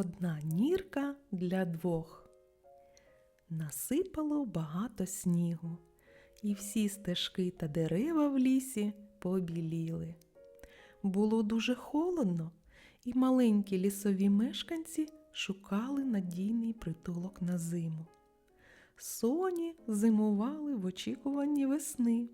Одна нірка для двох. Насипало багато снігу, і всі стежки та дерева в лісі побіліли. Було дуже холодно, і маленькі лісові мешканці шукали надійний притулок на зиму. Соні зимували в очікуванні весни.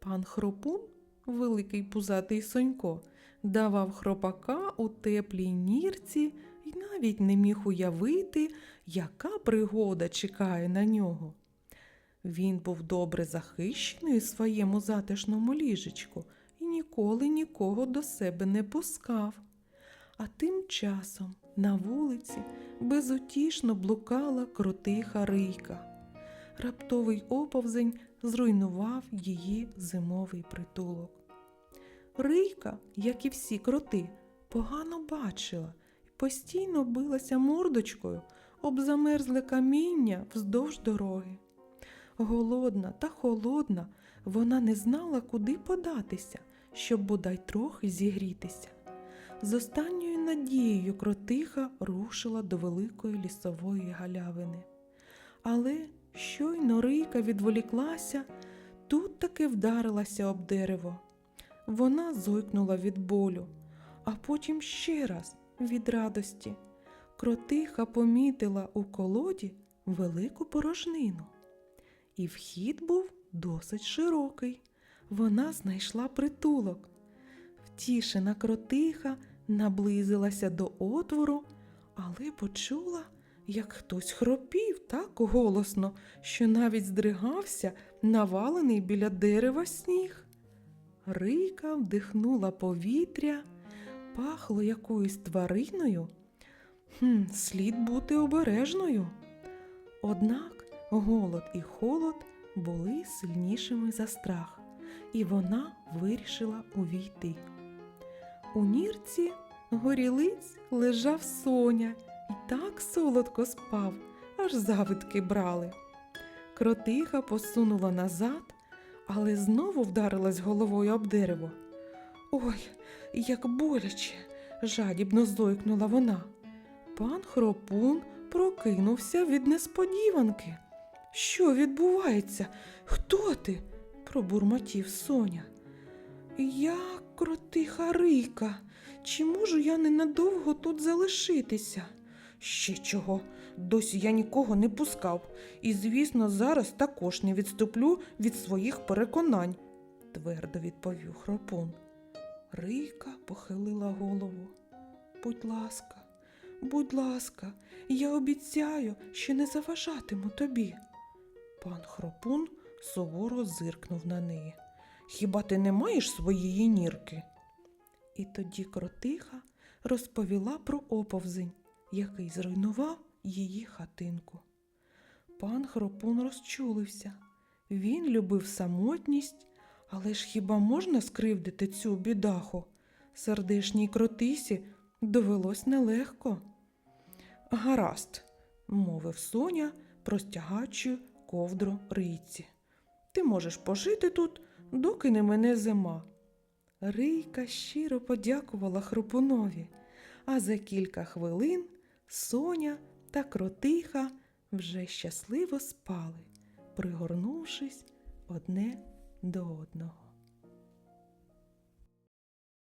Пан Хропун, великий пузатий сонько, давав хропака у теплій нірці і навіть не міг уявити, яка пригода чекає на нього. Він був добре захищений у своєму затишному ліжечку і ніколи нікого до себе не пускав. А тим часом на вулиці безутішно блукала кротиха Рийка. Раптовий оповзень зруйнував її зимовий притулок. Рийка, як і всі кроти, погано бачила постійно билася мордочкою об замерзле каміння вздовж дороги. Голодна та холодна, вона не знала, куди податися, щоб бодай трохи зігрітися. З останньою надією кротиха рушила до великої лісової галявини. Але щойно рийка відволіклася, тут таки вдарилася об дерево. Вона зойкнула від болю, а потім ще раз від радості. Кротиха помітила у колоді велику порожнину. І вхід був досить широкий. Вона знайшла притулок. Втішена кротиха наблизилася до отвору, але почула, як хтось хропів так голосно, що навіть здригався навалений біля дерева сніг. Рийка вдихнула повітря, пахло якоюсь твариною. Хм, слід бути обережною. Однак голод і холод були сильнішими за страх, і вона вирішила увійти. У нірці горілиць лежав соня і так солодко спав, аж завидки брали. Кротиха посунула назад, але знову вдарилась головою об дерево. Ой, як боляче, жадібно зойкнула вона. Пан Хропун прокинувся від несподіванки. Що відбувається? Хто ти? пробурмотів Соня. Я кротиха Рийка. Чи можу я ненадовго тут залишитися? Ще чого? Досі я нікого не пускав, і, звісно, зараз також не відступлю від своїх переконань, твердо відповів хропун. Рийка похилила голову. Будь ласка, будь ласка, я обіцяю, що не заважатиму тобі. Пан хропун суворо зиркнув на неї. Хіба ти не маєш своєї нірки? І тоді кротиха розповіла про оповзень, який зруйнував її хатинку. Пан хропун розчулився. Він любив самотність, але ж хіба можна скривдити цю бідаху? Сердешній кротисі довелось нелегко. Гаразд, мовив Соня, простягаючи ковдру рийці. Ти можеш пожити тут, доки не мене зима. Рийка щиро подякувала хрупунові, а за кілька хвилин Соня та кротиха вже щасливо спали, пригорнувшись одне до одного.